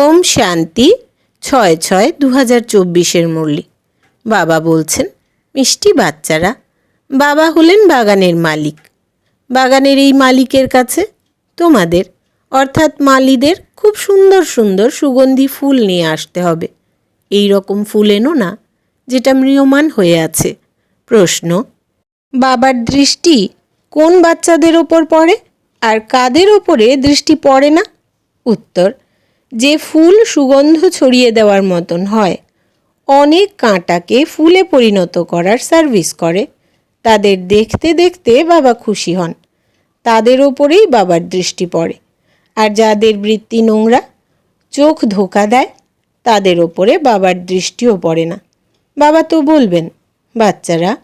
ওম শান্তি ছয় ছয় দু হাজার চব্বিশের মুরলি। বাবা বলছেন, মিষ্টি বাচ্চারা, বাবা হলেন বাগানের মালিক। বাগানের এই মালিকের কাছে তোমাদের, অর্থাৎ মালিদের, খুব সুন্দর সুন্দর সুগন্ধি ফুল নিয়ে আসতে হবে। এই রকম ফুল এনো না, যেটা ম্রিয়মান হয়ে আছে। প্রশ্ন, বাবার দৃষ্টি কোন বাচ্চাদের ওপর পড়ে আর কাদের ওপরে দৃষ্টি পড়ে না? উত্তর যে ফুল সুগন্ধ ছড়িয়ে দেওয়ার মতন হয়। অনেক কাঁটাকে ফুলে পরিণত করার সার্ভিস করে। তাদের দেখতে দেখতে বাবা খুশি হন। তাদের ওপরেই বাবার দৃষ্টি পড়ে। আর যাদের বৃত্তি নোংরা, চোখ ধোকা দেয়, তাদের ওপরে বাবার দৃষ্টিও পড়ে না। বাবা তো বলবেন, বাচ্চারা,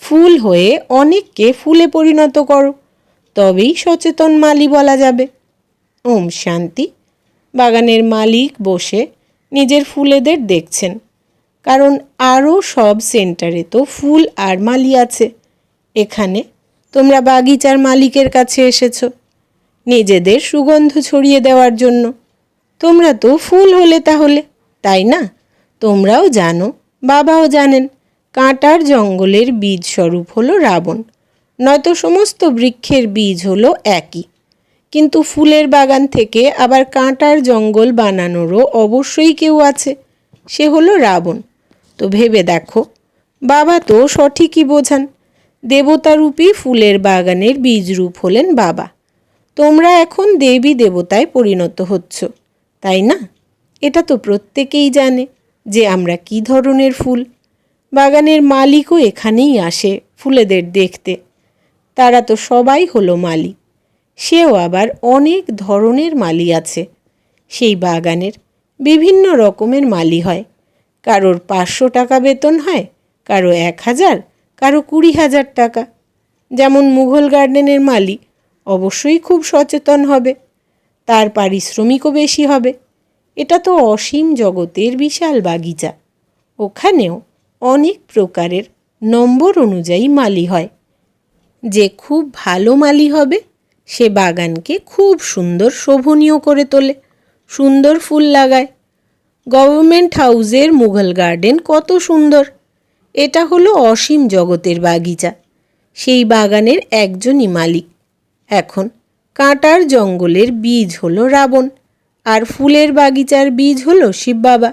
ফুল হয়ে অনেককে ফুলে পরিণত করো। তবেই সচেতন মালি বলা যাবে। ওম শান্তি। বাগানের মালিক বসে নিজের ফুলেদের দেখছেন। কারণ আরও সব সেন্টারে তো ফুল আর মালি আছে। এখানে তোমরা বাগিচার মালিকের কাছে এসেছ। নিজেদের সুগন্ধ ছড়িয়ে দেওয়ার জন্য। তোমরা তো ফুল হলে তাহলে, তাই না? তোমরাও জানো, বাবাও জানেন, কাঁটার জঙ্গলের বীজ স্বরূপ হলো রাবণ, নয়তো সমস্ত বৃক্ষের বীজ হলো একই। কিন্তু ফুলের বাগান থেকে আবার কাঁটার জঙ্গল বানানোরও অবশ্যই কেউ আছে। সে হলো রাবণ। তো ভেবে দেখো, বাবা তো সঠিকই বোঝান। দেবতারূপী ফুলের বাগানের বীজরূপ হলেন বাবা। তোমরা এখন দেবী দেবতায় পরিণত হচ্ছ, তাই না? এটা তো প্রত্যেকেই জানে যে আমরা কি ধরনের ফুল। বাগানের মালিকও এখানেই আসে ফুলেদের দেখতে। তারা তো সবাই হলো মালি সেও আবার অনেক ধরনের মালি আছে। সেই বাগানের বিভিন্ন রকমের মালি হয়। কারোর পাঁচশো টাকা বেতন হয়, কারও এক হাজার, কারও কুড়ি হাজার টাকা। যেমন মুঘল গার্ডেনের মালি অবশ্যই খুব সচেতন হবে। তার পারিশ্রমিকও বেশি হবে। এটা তো অসীম জগতের বিশাল বাগিচা। ওখানেও অনেক প্রকারের নম্বর অনুযায়ী মালি হয়। যে খুব ভালো মালি হবে সে বাগানকে খুব সুন্দর শোভনীয় করে তোলে, সুন্দর ফুল লাগায়। গভর্নমেন্ট হাউসের মুঘল গার্ডেন কত সুন্দর। এটা হলো অসীম জগতের বাগিচা। সেই বাগানের একজনই মালিক। এখন কাঁটার জঙ্গলের বীজ হলো রাবণ, আর ফুলের বাগিচার বীজ হলো শিব বাবা।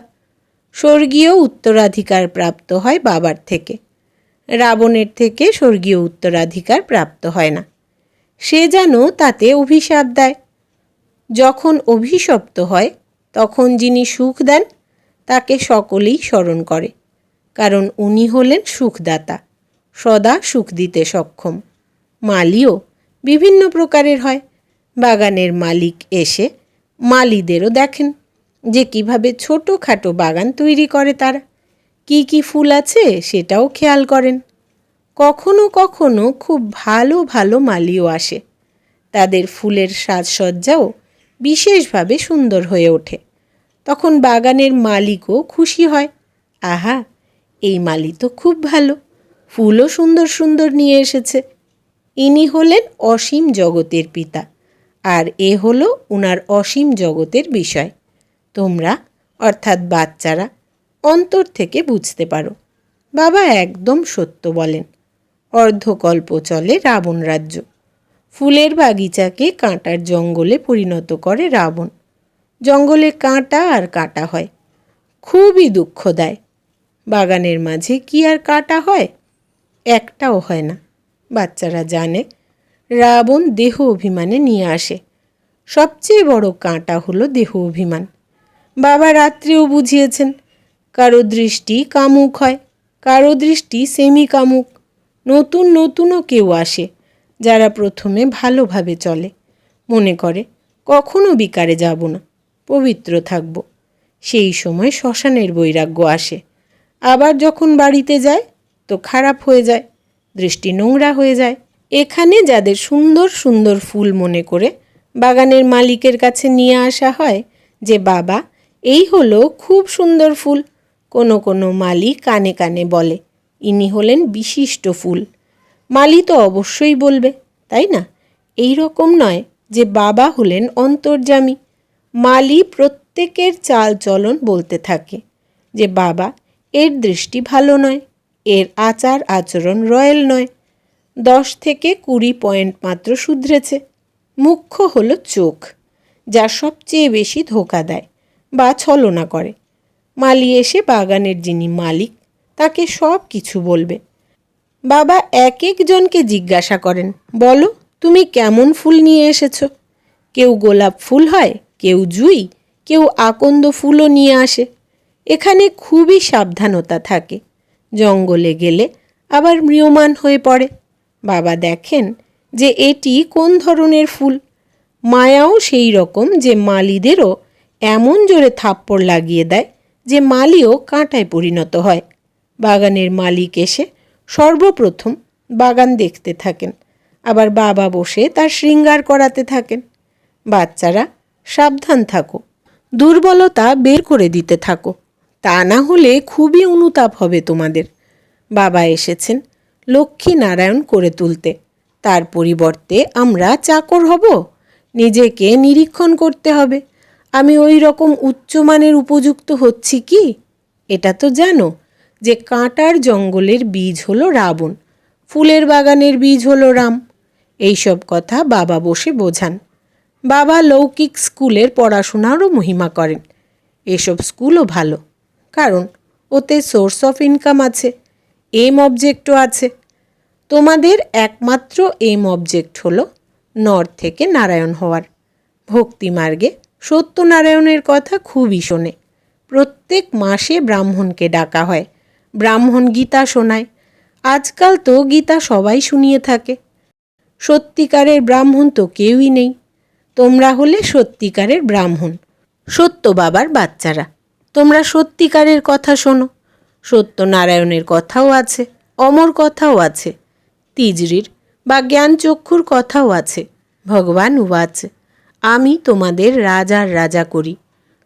স্বর্গীয় উত্তরাধিকার প্রাপ্ত হয় বাবার থেকে। রাবণের থেকে স্বর্গীয় উত্তরাধিকার প্রাপ্ত হয় না। সে যেন তাতে অভিশাপ দেয়। যখন অভিশপ্ত হয়, তখন যিনি সুখ দেন, তাকে সকলেই স্মরণ করে, কারণ উনি হলেন সুখদাতা, সদা সুখ দিতে সক্ষম। মালিও বিভিন্ন প্রকারের হয়। বাগানের মালিক এসে মালিদেরও দেখেন যে কীভাবে ছোটোখাটো বাগান তৈরি করে তারা। কি কি ফুল আছে সেটাও খেয়াল করেন। কখনো কখনো খুব ভালো ভালো মালিও আসে। তাদের ফুলের সাজসজ্জাও বিশেষভাবে সুন্দর হয়ে ওঠে। তখন বাগানের মালিকও খুশি হয়, আহা, এই মালি তো খুব ভালো, ফুলও সুন্দর সুন্দর নিয়ে এসেছে। ইনি হলেন অসীম জগতের পিতা, আর এ হলো উনার অসীম জগতের বিষয়। তোমরা, অর্থাৎ বাচ্চারা, অন্তর থেকে বুঝতে পারো। বাবা একদম সত্য বলেন। অর্ধকল্প চলে রাবণ রাজ্য। ফুলের বাগিচাকে কাঁটার জঙ্গলে পরিণত করে রাবণ। জঙ্গলে কাঁটা আর কাঁটা হয়, খুবই দুঃখ দেয় বাগানের মাঝে কি আর কাটা হয়? একটাও হয় না। বাচ্চারা জানে, রাবণ দেহ অভিমানে নিয়ে আসে। সবচেয়ে বড় কাঁটা হলো দেহ অভিমান। বাবা রাত্রেও বুঝিয়েছেন, কারও দৃষ্টি কামুক হয়, কারও দৃষ্টি সেমি কামুক নতুন নতুনও কেউ আসে যারা প্রথমে ভালোভাবে চলে। মনে করে, কখনো বিকারে যাব না, পবিত্র থাকব। সেই সময় শ্মশানের বৈরাগ্য আসে। আবার যখন বাড়িতে যায়, তো খারাপ হয়ে যায়, দৃষ্টি নোংরা হয়ে যায়। এখানে যাদের সুন্দর সুন্দর ফুল মনে করে বাগানের মালিকের কাছে নিয়ে আসা হয়, যে, বাবা, এই হলো খুব সুন্দর ফুল। কোনো কোনো মালি কানে কানে বলে ইনি হলেন বিশিষ্ট ফুল। মালি তো অবশ্যই বলবে, তাই না? এই রকম নয় যে বাবা হলেন অন্তর্যামী। মালি প্রত্যেকের চাল চলন বলতে থাকে যে বাবা এর দৃষ্টি ভালো নয়, এর আচার আচরণ রয়্যাল নয়। দশ থেকে কুড়ি পয়েন্ট মাত্র শুধরেছে। মুখ্য হলো চোখ, যা সবচেয়ে বেশি ধোকা দেয় বা ছলনা করে। মালি এসে বাগানের যিনি মালিক তাকে সব কিছু বলবে। বাবা এক একজনকে জিজ্ঞাসা করেন, বলো, তুমি কেমন ফুল নিয়ে এসেছ? কেউ গোলাপ ফুল হয়, কেউ জুই, কেউ আকন্দ ফুলও নিয়ে আসে। এখানে খুবই সাবধানতা থাকে। জঙ্গলে গেলে আবার ম্রিয়মান হয়ে পড়ে। বাবা দেখেন যে এটি কোন ধরনের ফুল। মায়াও সেই রকম যে মালিদেরও এমন জোরে থাপ্পড় লাগিয়ে দেয় যে মালিও কাঁটায় পরিণত হয়। বাগানের মালিক এসে সর্বপ্রথম বাগান দেখতে থাকেন। আবার বাবা বসে তার শৃঙ্গার করাতে থাকেন। বাচ্চারা সাবধান থাকো, দুর্বলতা বের করে দিতে থাকো। তা না হলে খুবই অনুতাপ হবে তোমাদের। বাবা এসেছেন লক্ষ্মী নারায়ণ করে তুলতে। তার পরিবর্তে আমরা চাকর হব, নিজেকে নিরীক্ষণ করতে হবে। আমি ওই রকম উচ্চমানের উপযুক্ত হচ্ছি কি? এটা তো জানো। যে কাঁটার জঙ্গলের বীজ হলো রাবণ, ফুলের বাগানের বীজ হলো রাম। এইসব কথা বাবা বসে বোঝান। বাবা লৌকিক স্কুলের পড়াশোনারও মহিমা করেন। এসব স্কুলও ভালো, কারণ ওতে সোর্স অফ ইনকাম আছে, এম অবজেক্টও আছে। তোমাদের একমাত্র এম অবজেক্ট হলো নর থেকে নারায়ণ হওয়ার। ভক্তিমার্গে সত্যনারায়ণের কথা খুবই শোনে। প্রত্যেক মাসে ব্রাহ্মণকে ডাকা হয়। ব্রাহ্মণ গীতা শোনায়। আজকাল তো গীতা সবাই শুনিয়ে থাকে। সত্যিকারের ব্রাহ্মণ তো কেউই নেই। তোমরা হলে সত্যিকারের ব্রাহ্মণ। সত্য বাবার বাচ্চারা। তোমরা সত্যিকারের কথা শোনো। সত্যনারায়ণের কথাও আছে, অমর কথাও আছে, তিজরির বা জ্ঞানচক্ষুর কথাও আছে, ভগবান উবাচ। আমি তোমাদের রাজার রাজা করি।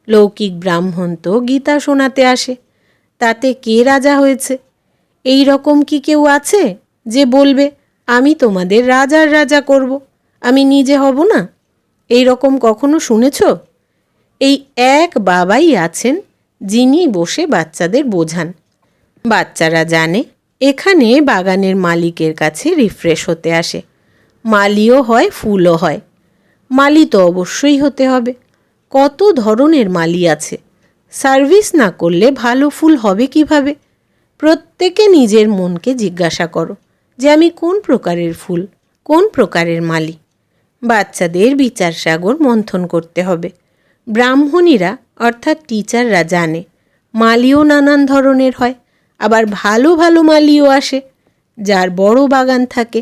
লৌকিক ব্রাহ্মণ তো গীতা শোনাতে আসে। তাতে কে রাজা হয়েছে? এই রকম কি কেউ আছে যে বলবে, আমি তোমাদের রাজার রাজা করব, আমি নিজে হব না এই রকম কখনো শুনেছ? এই এক বাবাই আছেন যিনি বসে বাচ্চাদের বোঝান। বাচ্চারা জানে, এখানে বাগানের মালিকের কাছে রিফ্রেশ হতে আসে। মালিও হয়, ফুলও হয়। মালি তো অবশ্যই হতে হবে। কত ধরনের মালি আছে? সার্ভিস না করলে ভালো ফুল হবে কীভাবে? প্রত্যেকে নিজের মনকে জিজ্ঞাসা করো যে আমি কোন প্রকারের ফুল, কোন প্রকারের মালি। বাচ্চাদের বিচার সাগর মন্থন করতে হবে। ব্রাহ্মণীরা, অর্থাৎ টিচাররা জানে, মালিও নানান ধরনের হয়, আবার ভালো ভালো মালিও আসে, যার বড় বাগান থাকে।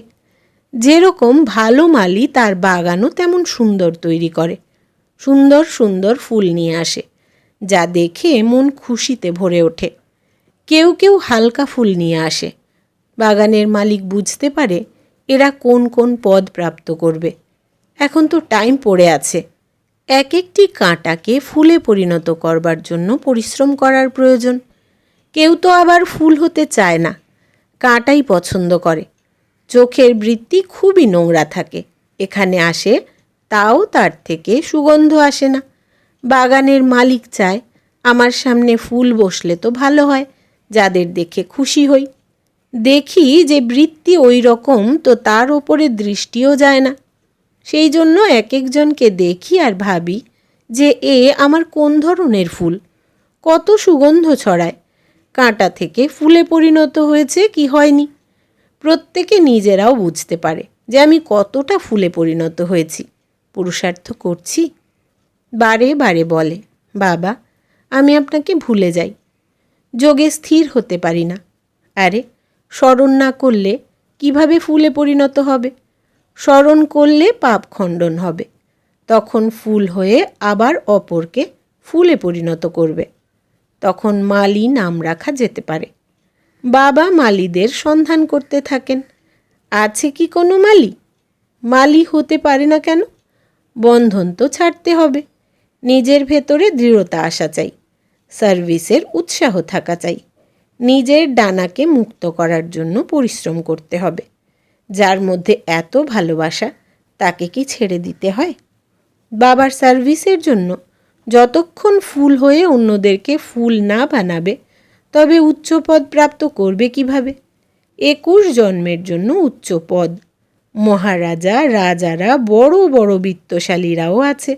যেরকম ভালো মালি তার বাগানও তেমন সুন্দর তৈরি করে, সুন্দর সুন্দর ফুল নিয়ে আসে। যা দেখে মন খুশিতে ভরে ওঠে। কেউ কেউ হালকা ফুল নিয়ে আসে। বাগানের মালিক বুঝতে পারে এরা কোন কোন পদ প্রাপ্ত করবে। এখন তো টাইম পড়ে আছে। এক একটি কাঁটাকে ফুলে পরিণত করবার জন্য পরিশ্রম করার প্রয়োজন। কেউ তো আবার ফুল হতে চায় না। কাঁটাই পছন্দ করে। চোখের বৃত্তি খুবই নোংরা থাকে। এখানে আসে, তাও তার থেকে সুগন্ধ আসে না। বাগানের মালিক চায়, আমার সামনে ফুল বসলে তো ভালো হয়, যাদের দেখে খুশি হই। দেখি যে বৃত্তি ওই রকম তো তার ওপরে দৃষ্টিও যায় না। সেই জন্য এক একজনকে দেখি আর ভাবি যে এ আমার কোন ধরনের ফুল, কত সুগন্ধ ছড়ায়, কাঁটা থেকে ফুলে পরিণত হয়েছে কি হয়নি। প্রত্যেকে নিজেরাও বুঝতে পারে যে আমি কতটা ফুলে পরিণত হয়েছি। পুরুষার্থ করছি। বারে বারে বলে, বাবা, আমি আপনাকে ভুলে যাই। যোগে স্থির হতে পারি না। আরে, স্মরণ না করলে কীভাবে ফুলে পরিণত হবে? স্মরণ করলে পাপ খণ্ডন হবে। তখন ফুল হয়ে আবার অপরকে ফুলে পরিণত করবে। তখন মালি নাম রাখা যেতে পারে। বাবা মালিদের সন্ধান করতে থাকেন। আছে কি কোনো মালি? মালি হতে পারে না কেন? বন্ধন তো ছাড়তে হবে। নিজের ভেতরে দৃঢ়তা আসা চাই, সার্ভিসের উৎসাহ থাকা চাই, নিজের ডানাকে মুক্ত করার জন্য পরিশ্রম করতে হবে, যার মধ্যে এত ভালোবাসা তাকে কি ছেড়ে দিতে হয়? বাবার সার্ভিসের জন্য যতক্ষণ ফুল হয়ে অন্যদেরকে ফুল না বানাবে, তবে উচ্চ পদ প্রাপ্ত করবে কীভাবে? একুশ জন্মের জন্য উচ্চ পদ। মহারাজা, রাজারা, বড় বড় বিত্তশালীরাও আছে।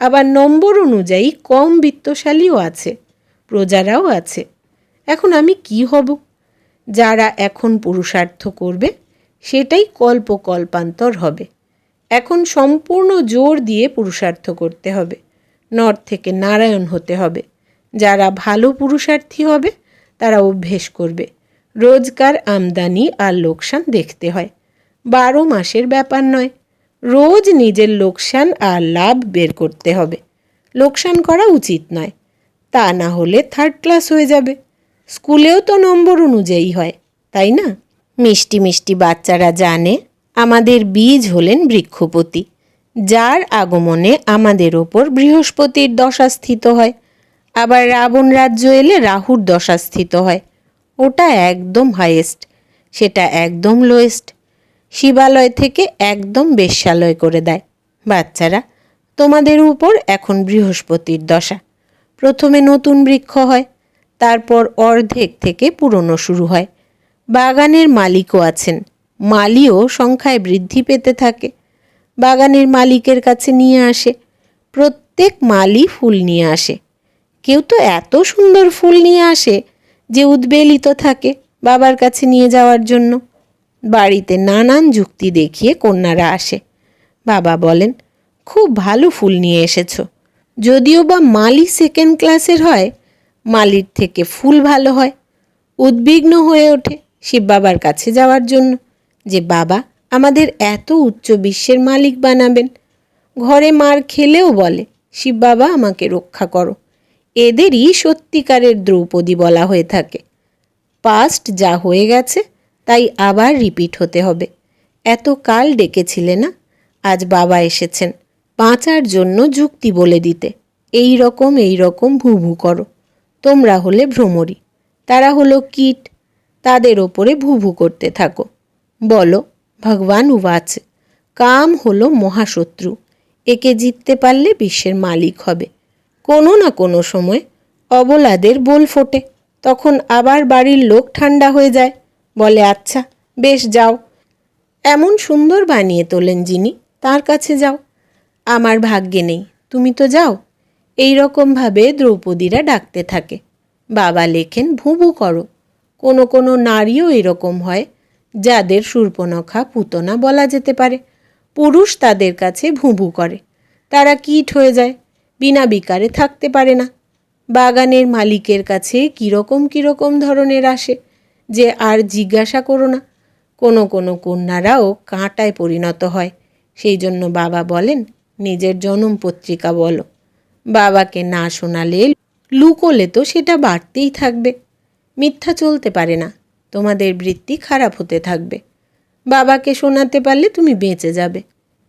আবার নম্বর অনুযায়ী কম বিত্তশালীও আছে, প্রজারাও আছে। এখন আমি কি হব? যারা এখন পুরুষার্থ করবে, সেটাই কল্প কল্পান্তর হবে। এখন সম্পূর্ণ জোর দিয়ে পুরুষার্থ করতে হবে। নর থেকে নারায়ণ হতে হবে। যারা ভালো পুরুষার্থী হবে, তারা অভ্যেস করবে। রোজকার আমদানি আর লোকসান দেখতে হয়। বারো মাসের ব্যাপার নয়। রোজ নিজের লোকসান আর লাভ বের করতে হবে। লোকসান করা উচিত নয়। তা না হলে থার্ড ক্লাস হয়ে যাবে। স্কুলেও তো নম্বর অনুযায়ী হয়, তাই না? মিষ্টি মিষ্টি বাচ্চারা জানে, আমাদের বীজ হলেন বৃক্ষপতি, যার আগমনে আমাদের ওপর বৃহস্পতির দশা স্থিত হয়। আবার রাবণ রাজ্য এলে রাহুর দশা স্থিত হয়। ওটা একদম হাইয়েস্ট সেটা একদম লোয়েস্ট শিবালয় থেকে একদম বেশ্যালয় করে দেয়। বাচ্চারা, তোমাদের উপর এখন বৃহস্পতির দশা। প্রথমে নতুন বৃক্ষ হয়, তারপর অর্ধেক থেকে পুরনো শুরু হয়। বাগানের মালিকও আছেন, মালিও সংখ্যায় বৃদ্ধি পেতে থাকে। বাগানের মালিকের কাছে নিয়ে আসে, প্রত্যেক মালি ফুল নিয়ে আসে। কেউ তো এত সুন্দর ফুল নিয়ে আসে যে উদ্বেলিত থাকে বাবার কাছে নিয়ে যাওয়ার জন্য। বাড়িতে নানান যুক্তি দেখিয়ে কন্যারা আসে। বাবা বলেন, খুব ভালো ফুল নিয়ে এসেছ। যদিও বা মালি সেকেন্ড ক্লাসের হয়, মালির থেকে ফুল ভালো হয়। উদ্বিগ্ন হয়ে ওঠে শিব বাবার কাছে যাওয়ার জন্য যে, বাবা, আমাদের এত উচ্চ বিশ্বের মালিক বানাবেন। ঘরে মার খেলেও বলে, শিব বাবা, আমাকে রক্ষা করো। এদেরই সত্যিকারের দ্রৌপদী বলা হয়ে থাকে। পাস্ট যা হয়ে গেছে তাই আবার রিপিট হতে হবে। এত কাল ডেকেছিলে না? আজ বাবা এসেছেন। বাঁচার জন্য যুক্তি বলে দিতে। এই রকম এই রকম ভু ভু করো। তোমরা হলে ভ্রমরী, তারা হলো কীট। তাদের ওপরে ভু ভু করতে থাকো। বলো, ভগবান উবাচ, কাম হলো মহাশত্রু। একে জিততে পারলে বিশ্বের মালিক হবে। কোনো না কোনো সময় অবলাদের বোল ফোটে, তখন আবার বাড়ির লোক ঠান্ডা হয়ে যায়। বলে আচ্ছা বেশ, যাও। এমন সুন্দর বানিয়ে তোলেন যিনি, তার কাছে যাও। আমার ভাগ্যে নেই, তুমি তো যাও। এই রকমভাবে দ্রৌপদীরা ডাকতে থাকে। বাবা লেখেন, ভুভু করো। কোনো কোনো নারীও এরকম হয়, যাদের সূর্পনখা, পুতনা বলা যেতে পারে। পুরুষ তাদের কাছে ভুভু করে। তারা কীট হয়ে যায়, বিনা বিকারে থাকতে পারে না। বাগানের মালিকের কাছে কীরকম কীরকম ধরনের আসে যে আর জিজ্ঞাসা করো না। কোনো কোনো কন্যারাও কাঁটায় পরিণত হয়। সেই জন্য বাবা বলেন, নিজের জনম পত্রিকা বলো। বাবাকে না শোনালে লুকোলে তো সেটা বাড়তেই থাকবে। মিথ্যা চলতে পারে না, তোমাদের বৃত্তি খারাপ হতে থাকবে। বাবাকে শোনাতে পারলে তুমি বেঁচে যাবে।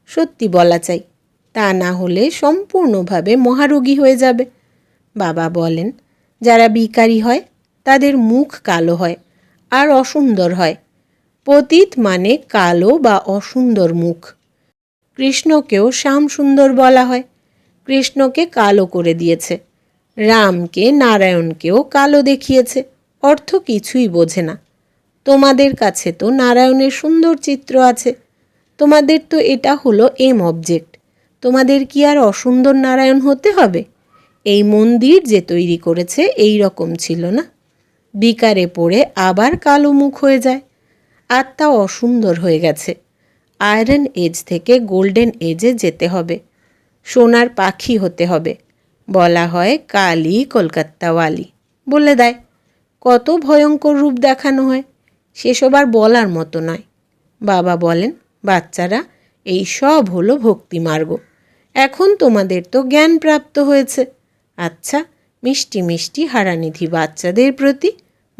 সত্যি বলা চাই, তা না হলে সম্পূর্ণভাবে মহারোগী হয়ে যাবে। বাবা বলেন, যারা বিকারী হয়, তাদের মুখ কালো হয়। আর অসুন্দর হয়। পতিত মানে কালো বা অসুন্দর মুখ। কৃষ্ণকেও শ্যাম সুন্দর বলা হয়। কৃষ্ণকে কালো করে দিয়েছে। রামকে, নারায়ণকেও কালো দেখিয়েছে। অর্থ কিছুই বোঝে না। তোমাদের কাছে তো নারায়ণের সুন্দর চিত্র আছে। তোমাদের তো এটা হলো এম অবজেক্ট। তোমাদের কি আর অসুন্দর নারায়ণ হতে হবে? এই মন্দির যে তৈরি করেছে এই রকম ছিল না? বিকারে পড়ে আবার কালো মুখ হয়ে যায়। আত্মা অসুন্দর হয়ে গেছে। আয়রন এজ থেকে গোল্ডেন এজে যেতে হবে। সোনার পাখি হতে হবে। বলা হয় কালি কলকাত্তাওয়ালি বলে দেয়, কত ভয়ঙ্কর রূপ দেখানো হয়। সেসব আর বলার মতো নয়। বাবা বলেন, বাচ্চারা, এই সব হলো ভক্তিমার্গ এখন তোমাদের তো জ্ঞান প্রাপ্ত হয়েছে। আচ্ছা মিষ্টি মিষ্টি হারানিধি বাচ্চাদের প্রতি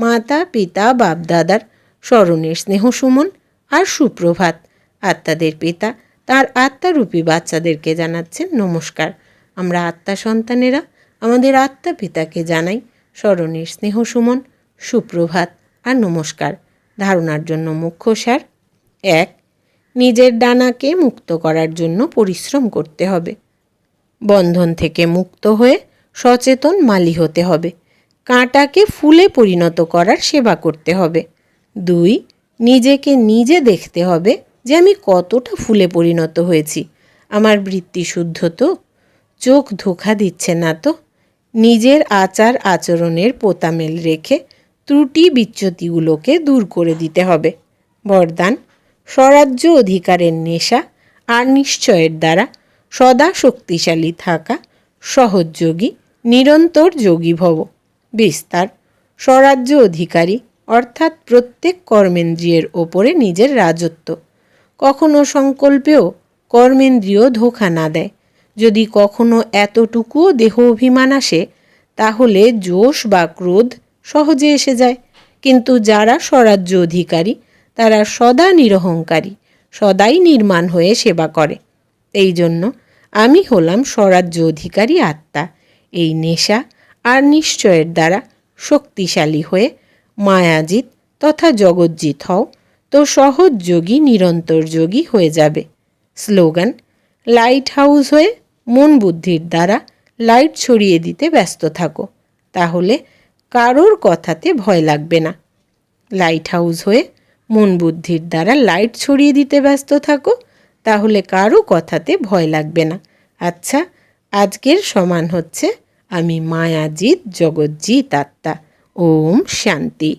মাতা, পিতা, বাপদাদার স্মরণের স্নেহ সুমন আর সুপ্রভাত। আত্মাদের পিতা তার আত্মারূপী বাচ্চাদেরকে জানাচ্ছেন নমস্কার। আমরা আত্মা সন্তানেরা, আমাদের আত্মা পিতাকে জানাই স্মরণের স্নেহ সুমন, সুপ্রভাত আর নমস্কার। ধারণার জন্য মুখ্য সার এক, নিজের ডানাকে মুক্ত করার জন্য পরিশ্রম করতে হবে। বন্ধন থেকে মুক্ত হয়ে সচেতন মালি হতে হবে। কাঁটাকে ফুলে পরিণত করার সেবা করতে হবে। দুই, নিজেকে নিজে দেখতে হবে যে আমি কতটা ফুলে পরিণত হয়েছি। আমার বৃত্তি শুদ্ধ তো? চোখ ধোকা দিচ্ছে না তো? নিজের আচার আচরণের পোতামেল রেখে ত্রুটি বিচ্যুতিগুলোকে দূর করে দিতে হবে। বরদান, স্বরাজ্য অধিকারের নেশা আর নিশ্চয়ের দ্বারা সদা শক্তিশালী থাকা সহযোগী নিরন্তর যোগী ভব। বিস্তার। স্বরাজ্য অধিকারী, অর্থাৎ প্রত্যেক কর্মেন্দ্রিয়ের ওপরে নিজের রাজত্ব। কখনো সংকল্পেও কর্মেন্দ্রিয় ধোকা না দেয়। যদি কখনো এতটুকুও দেহ অভিমান আসে, তাহলে জোশ বা ক্রোধ সহজে এসে যায়। কিন্তু যারা স্বরাজ্য অধিকারী, তারা সদা নিরহংকারী, সদাই নির্মাণ হয়ে সেবা করে। এই জন্য আমি হলাম স্বরাজ্য অধিকারী আত্মা। এই নেশা আর নিশ্চয়ের দ্বারা শক্তিশালী হয়ে মায়াজিত তথা জগজ্জিৎ হও, তো সহজ যোগী নিরন্তর যোগী হয়ে যাবে। স্লোগান, লাইট হাউস হয়ে মন বুদ্ধির দ্বারা লাইট ছড়িয়ে দিতে ব্যস্ত থাকো, তাহলে কারোর কথাতে ভয় লাগবে না। লাইট হাউস হয়ে মন বুদ্ধির দ্বারা লাইট ছড়িয়ে দিতে ব্যস্ত থাকো, তাহলে কারও কথাতে ভয় লাগবে না। আচ্ছা আজকের সমান হচ্ছে আমি মায়াজিৎ জগজ্জিৎ আত্মা ওম শান্তি।